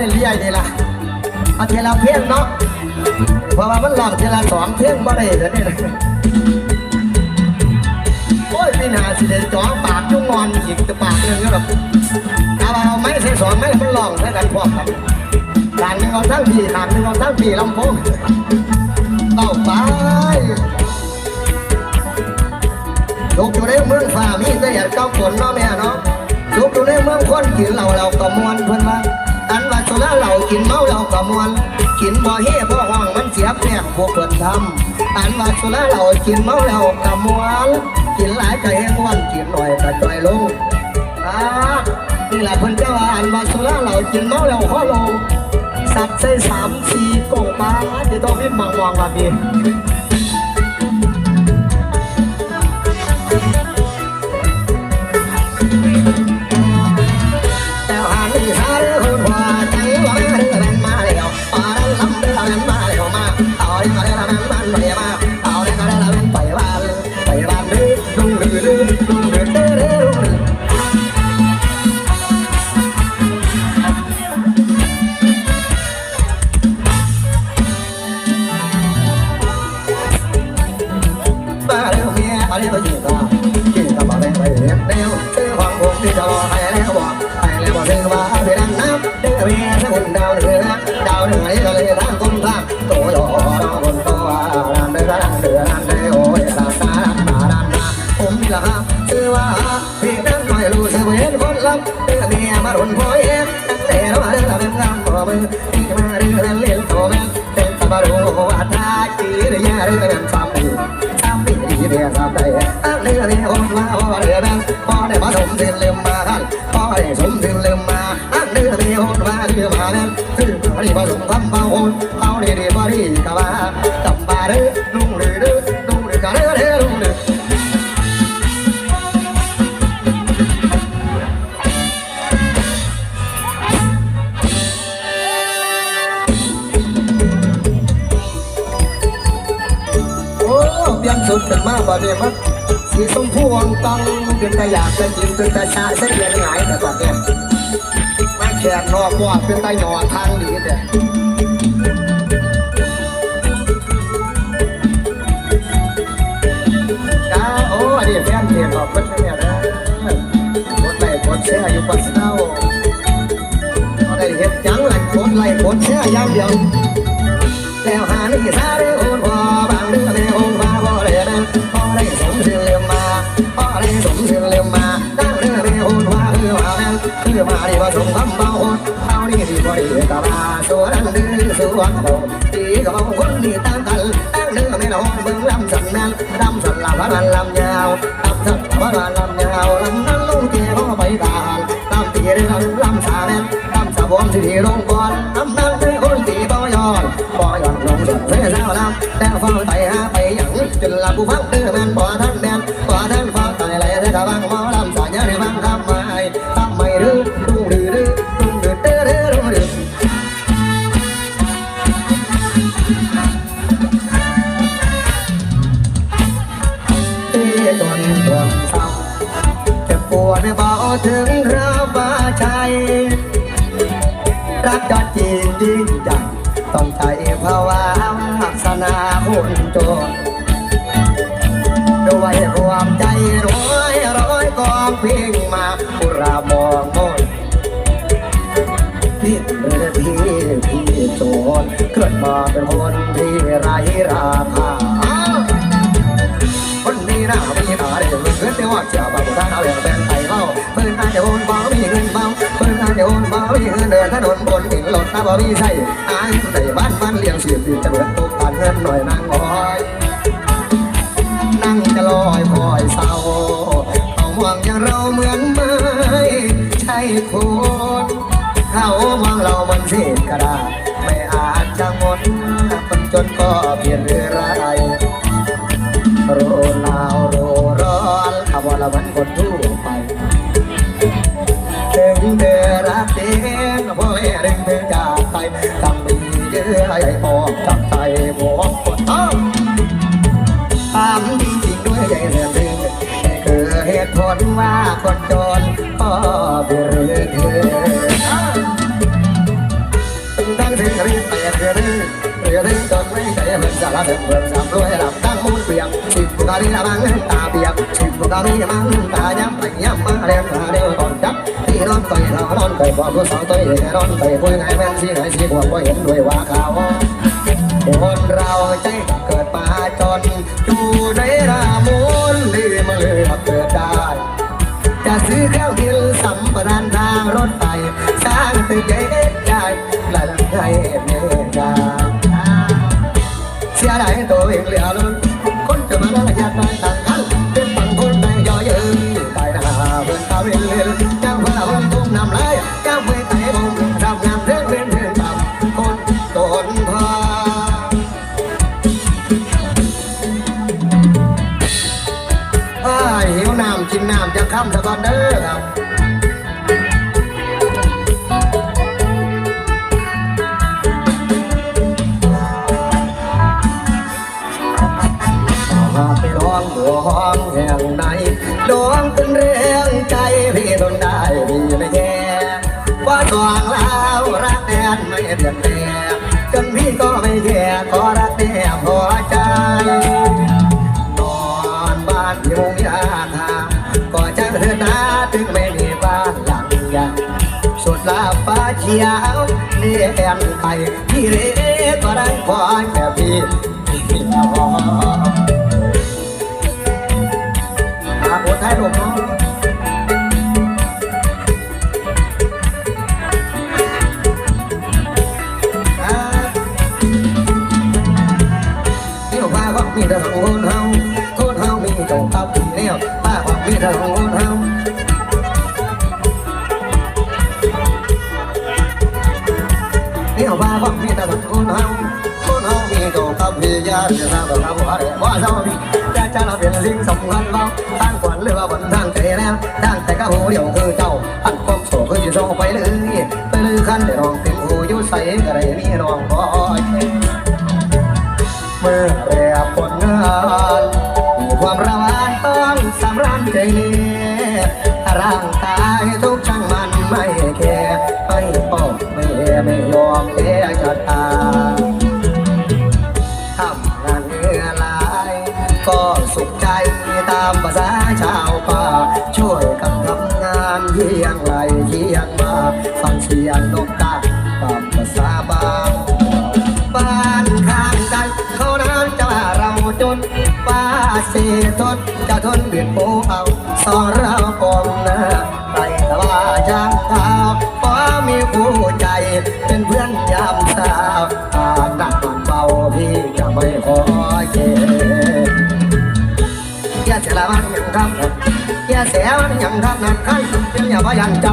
เรื่อยๆนี่ล่ะเอาเทละเพียงเนาะเพราะว่ามันหลอกเทละสองเพียงบ่ได้เดี๋ยวนี้นะโอ้ยพี่นาสิเดจ่องปากจุงงอนอีกจะปากหนึ่งก็แบบเอาเอาไม้ใส่สองไม้มันหลอกใส่กันพร้อมกันทางหนึ่งเอาทั้งพี่ทางหนึ่งเอาทั้งพี่ลำโพงเอาไปลูกอยู่ในเมืองฟ้ามีแต่หยาดเก้าฝนเนาะแม่เนาะลูกอยู่ในเมืองคนกินเหล้าเราก็มวนเพิ่นว่าอันว่า สุราเหล้ากินเมาเราก็มวนกินบ่เฮ่บ่ห้องมันเสียแป้งพวกเพิ่นทำอันว่าสุราเหล้ากินเมาเราก็มวนกินหลายก็แห้งวันกินหน่อยก็จ่อยลงอ่านี่แหละเพิ่นจะว่าอันว่าสุราเหล้ากินเมาแล้วขอลงสัตว์ใส่สามสี่กงปลาเดี๋ยวต้องรีบมองมองแบบ ผมจะชื่อว่าพี่นั่งไม่รู้สึกเห็นคนลับเดือเมียมารุนพ่อเองแต่เราเรื่องเป็นงานขอมือที่มาเรื่องเล่นโตแม่เป็นตบารุว่าท่าจีเรียเรื่องเป็นซ้ำดีซ้ำดีดีเรียซ้ำได้อันเรื่องนี้คนมาพอเรื่องนั้นพอได้มาสมเด็จเริ่มมาท่านพอได้สมเด็จเริ่มมาอันเรื่องนี้คนมาเรื่องมานั้นคือพอดีมาสมคำมาคนเอาดีดีพอดีกับมากับมาเรือ ก็อยากเป็นจินเป็นตาชาเส้นเดียนหงายแต่ก่อนเนี่ยไม่แขนนอกว่าเป็นตาหยอทางดีแต่จ้าโอ้อันนี้แฟนเพลงของเพื่อนเนี่ยนะกดไลค์กดแชร์อยู่ปัสเต้าก็ได้เห็นจังหลังกดไลค์กดแชร์อย่างเดียวแล้วหานี่ซา คือมาดีผสมคำเบาเอานี่ดีพอดีกับมาส่วนนั้นดื้อส่วนโหดีกับเอาคนดีตั้งกันตั้งเรื่องในหลงเบิ่งลำสันนั้นลำสันลำพันลำยาวลำสันลำพันลำยาวลำนั้น วดเบาถึงคราวบาชัยรักกันจริงจริงจังต้องใจภาวะลักษณะคนจนด้วยความใจร้อยร้อยกองเพียงมาอุรามองมนพี่เออพี่พี่โจรเกิดมาเป็นคนที่ เพื่อนอาจจะโอนบ่มีเงินเมาเพื่อนอาจจะโอนบ่มีเงินเดินถนนบนหินหล่นน้าบ่มีใส่อายในบ้านมันเลี้ยงเสียดีจะเบิดตุกผ่านเงินหน่อยนางอ้อยนั่งจะลอยคอยเศร้าเอาห่วงอย่างเราเหมือนไม่ใช่คนเขามองเรามันเศษกระดาษไม่อาจจะหมดคนจนก็เปลี่ยนเรื่อ เหตุผลว่าคนจนก็เบื่อเธอเรือถึงเรื่อถึงจนไม่ใจเหมือนสารเดินเมืองสามรวยหลับตั้งมุ้งเปียกสิบกุกาลีละมังตาเปียกสิบกุกาลีมังตาย้ำไปย้ำมาเรียนมาเดียวก่อนจับที่นอนไปเรานอนไปบอกผู้สาวตัวเองนอนไปคุยไงแม่นสิไหนสิบวกว่าเห็นด้วยว่าเขาคนเราใจเกิดมาจน จะซื้อข้าวกินสัมปทานทางรถไฟสร้างตึกใหญ่ใหญ่หลายหลังให้เมตตาเสียดายตัวเองเหลือล้นคนจะมาแล้วอยากได้ต่างกันเป็นฝั่งคนในย่อเยินตายหน้าเพื่อนตาเวียนเลียนเจ้าเพื่อนเพื่อนทุ่งน้ำไหลเจ้าเวท แห่งไหนร้องเป็นเรื่องใจพี่ทนได้พี่ไม่แย่ว่าตวงแล้วรักแน่นไม่เปลี่ยนแปลงจนพี่ก็ไม่แค่ขอรักแน่พอใจนอนบ้านที่มุงยาคาก็จะเถิดนาถึงไม่มีบ้านหลังใหญ่สุดลาฟ้าเขียวเลี้ยงไปพี่เล็กก็ได้พอแค่พี่พี่พอ อาบทให้ลูกน้องอ่าเที่ยวป้าก็มีแต่สองคนเอยู่กับผีเลี้ยวป้าก็มีแต่สองคนเฮียวป้าก็มีแต่สองคนเฮาคนเฮามีจงกับผียาจะทำแบบเราว่าเจ้าพี่จะจะเราเป็นสิ่งสำคัญเราทางขวัญหรือว่าบนทางใจแล้วทางแต่ก็หูเดียวคือเจ้าอันความโศกคือจะส่งไปเลยไปลือคันได้รองเป็นหูยู่ใส่ก็ได้มีรองคอยเมื่อแรกผลงานความระวานต้องสำรันใจนี้ร่างกาย ทนจะทนเบียดโูเอาสองเราปมนะใครแต่ว่าจางเท้าพอมีผู้ใจ เป็นเพื่อนยามเช้าอาหนักมันเบาพี่จะไม่ขอเก็บอย่เสียละมันยังทำอย่เสียมันยังทำนักขันเพียงอย่าพยันเจ้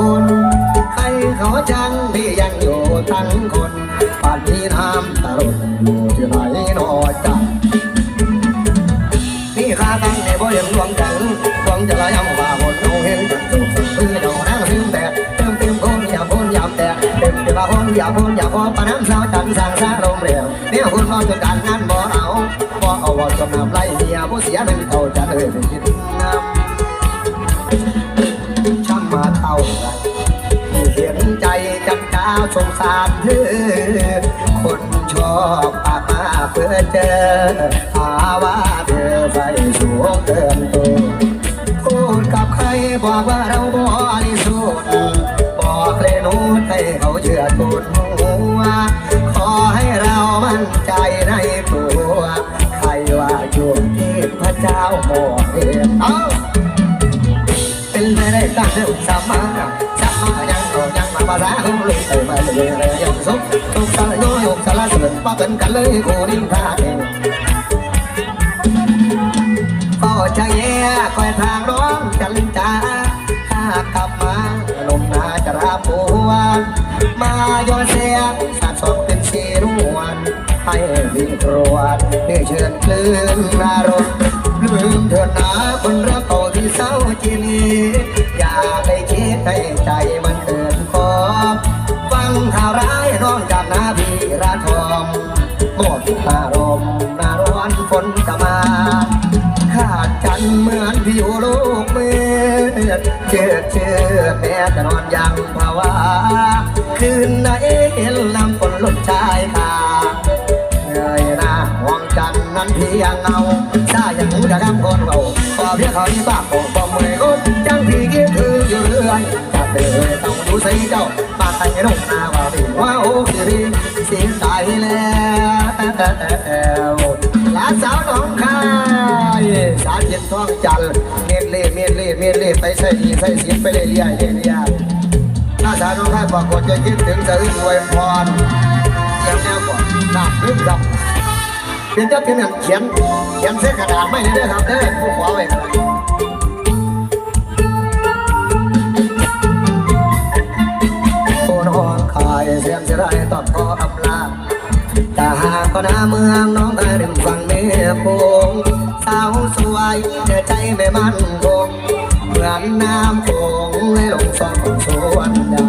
ตุผลใครเขาจังพี่ยังอยู่ทั้งคนป่านนี้น้ำตาลุนอยู่ที่ไหนนอจันนี่ข้าตั้งในบ่ยังดวงจันทร์ดวงจะลอยำว่าบนเอาเห็นจันทร์สุดมือดอกนางซึมแตกเติมเต็มคนอย่าพ้นอย่าแตกเต็มเต็มว่าคนอย่าพ้นอย่าพอปะน้ำสาวจันทร์สางสางโรงเรียนเนี่ยคุณมอจนการงานบ่เอาบ่เอาบ่จนน้ำไหลเสียผู้เสียเป็นเท่าจันทร์เอ้ยเป็นคิดน้ำช่ จังจ้าสงสารเธอ คนชอบปากมาเพื่อเจอหาว่าเธอไปสูงเกินตัวพูดกับใครบอกว่าเราบริสุทธิ์บอกเลยนูให้เขาเชื่อทุนหัว ขอให้เรามั่นใจในตัว ใครว่าอยู่ที่พระเจ้ามองเห็นเอ้าเรื่องสามาสามายังก็ยังมาภาษา เลยไปมาเลยเลยยังสุขสุขสารโยยกสารเสริญป้ากันกันเลยโคนินทาเองก็จะแย่คอยทางร้องจันจ้าถ้ากลับมาลมนาจะราปวนมาโยนเสียงสาดสดเป็นสีนวลให้วิ่งตรวจเพื่อเชิญคลื่นอารมณ์ลืมเถิดนาคนรักเก่าที่เศร้าจีนี น้ากนาพีราทองหมดอารมณ์นาร้อนฝนก็มา ขาดจันเหมือนผิวลูกเมือเชื่อเชื่อแม้จะนอนยังภาวะคืนไหนเห็นลำฝนล่นชายคาเหนื่อยหน้าห่วงจันนั้นเพียงเงาซาอย่างหูจะกำคนเบาขอเพียงเขาที่บ้าผมก็เมื่อยคนจังที่คิดถึงอยู่เรื่อยจะเดินต้องดูใส่เจ้ามาใครลงหน้า ว่าดีว่าโอ้คือดีเสียใจแล้วหลานสาวน้องคายสาเทียนท้องจันเมียนเล่เมียนเล่เมียนเล่ไปใส่ดีใส่สินไปเรื่อยๆเรื่อยๆถ้าสาวน้องคายบอกว่าจะคิดถึงสะอื้นอวยพรอย่างแนวก่อนหนับลืมครับเป็นเจ้าเขียนเขียนเขียนเส้นกระดาษไม่ได้ครับเด้อผู้ขอไว้ สียงเสียดายตอบขออำลาถ้าหากก็น้าเมืองน้องได้ริมฝั่งเมฆโขงสาวสวยแต่ใจไม่มั่นคงเหมือนน้ำโขงไหลลงสองของสวนยา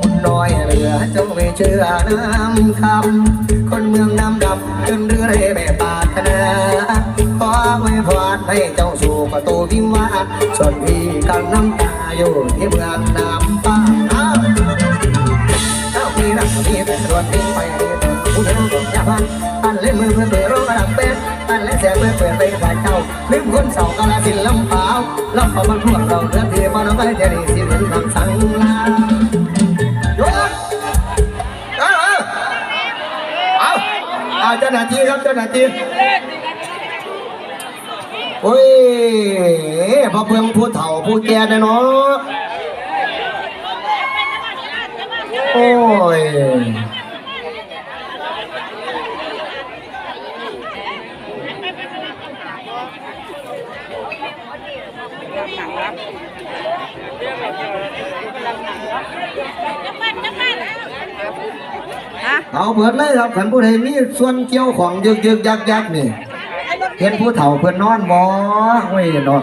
คนน้อยเรือจงไม่เชื่อน้ำคำคนเมืองน้ำดำจนเรือเร่ไม่ปารถนาขอไว้พรให้เจ้าสู่ประตูวิมานส่วนพี่กันน้ำตาอยู่ที่เมืองน้ำ พี่รักพี่เป็นรวนทิ้งไปผู้เดียวก็อย่าพันอันเล่นมือเพื่อเปิดร้องระดับเป็ดอันเล่นแสงเพื่อเปิดไปฝ่ายเจ้าลืมคนเสากาลสินลำเปล่าลำเปล่ามันพวกเราเรือที่มาน้องไปเจดีสิเป็นคำสั่งลาหยุดเออเอาเอาเจ้าหน้าที่ครับเจ้าหน้าที่โอ้ยพอเพิ่งผู้เฒ่าผู้แก่เนาะ โอ้ยฮะเอาเบิดเลยครับขันผู้ใดมีส่วนเกี่ยวของยึกยึกยักยักนี่ เห็นผู้เฒ่าเพิ่นนอนบ่โอ้ยเนาะ